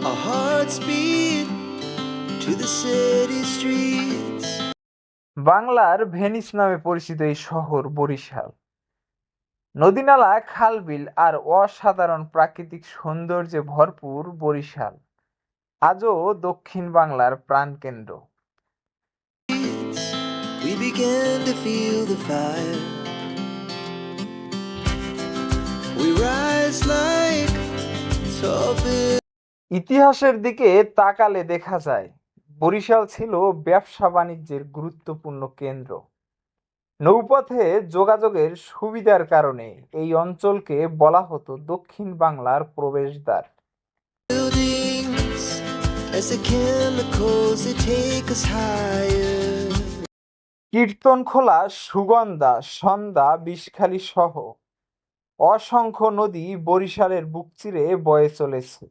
Our hearts beat to the city streets. বাংলার Venice নামে পরিচিত এই শহর বরিশাল নদীনালা খালবিল আর অসাধারণ প্রাকৃতিক সৌন্দর্যে ভরপুর বরিশাল আজও দক্ষিণ বাংলার প্রাণকেন্দ্র We began to feel the fire. We rise like tall buildings. ইতিহাসের দিকে তাকালে দেখা যায়, বরিশাল ছিল ব্যবসা বাণিজ্যের গুরুত্বপূর্ণ কেন্দ্র নৌপথে যোগাযোগের সুবিধার কারণে এই অঞ্চলকে বলা হতো দক্ষিণ বাংলার প্রবেশদ্বার. কীর্তনখোলা সুগন্ধা, সন্ধ্যা, বিষখালী সহ অসংখ্য নদী বরিশালের বুক চিরে বয়ে চলেছে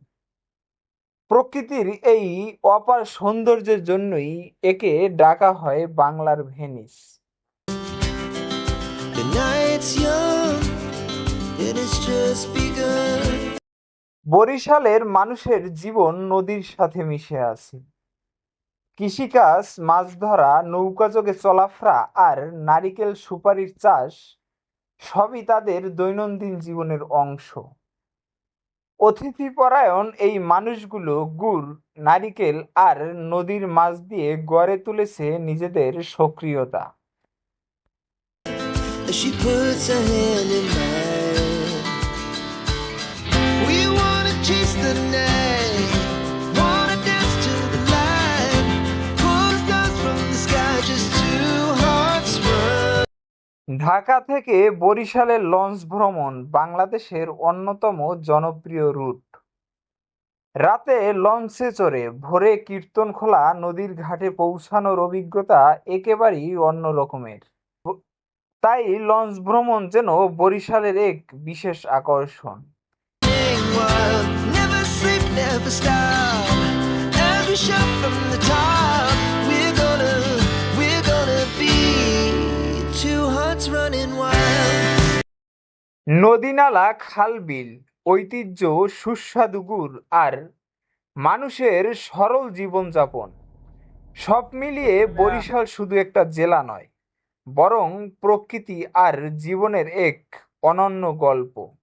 প্রকৃতির এই অপার সৌন্দর্যের জন্যই একে ডাকা হয় বাংলার ভেনিস. বরিশালের মানুষের জীবন নদীর সাথে মিশে আছে। কৃষিকাজ মাছ ধরা নৌকাযোগে চলাফেরা আর নারিকেল সুপারির চাষ সবই তাদের দৈনন্দিন জীবনের অংশ। অতিথিপরায়ণ এই মানুষগুলো গুড় নারিকেল আর নদীর মাছ দিয়ে গড়ে তুলেছে নিজেদের সক্রিয়তা she puts hand in mine. We wanna chase the night, Dhaka থেকে বরিশালে লঞ্চ ভ্রমণ বাংলাদেশের অন্যতম জনপ্রিয় রুট। রাতে লঞ্চে চড়ে ভোরে কীর্তনখোলা নদীর ঘাটে পৌঁছানোর অভিজ্ঞতা একেবারেই অন্য রকমের। তাই লঞ্চ ভ্রমণ যেন বরিশালের এক বিশেষ আকর্ষণ। নদীনালা খালবিল ঐতিহ্য সুস্বাদুগুর আর মানুষের সরল জীবনযাপন। সব মিলিয়ে বরিশাল শুধু একটা জেলা নয় বরং প্রকৃতি আর জীবনের এক অনন্য গল্প।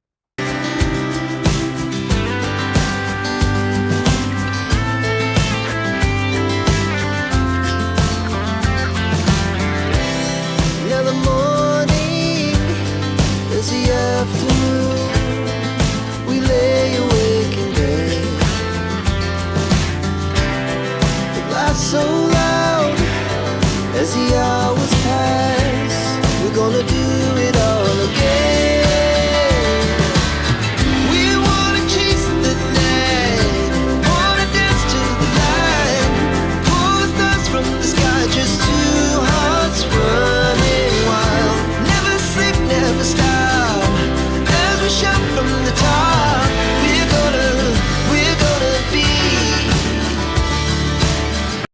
so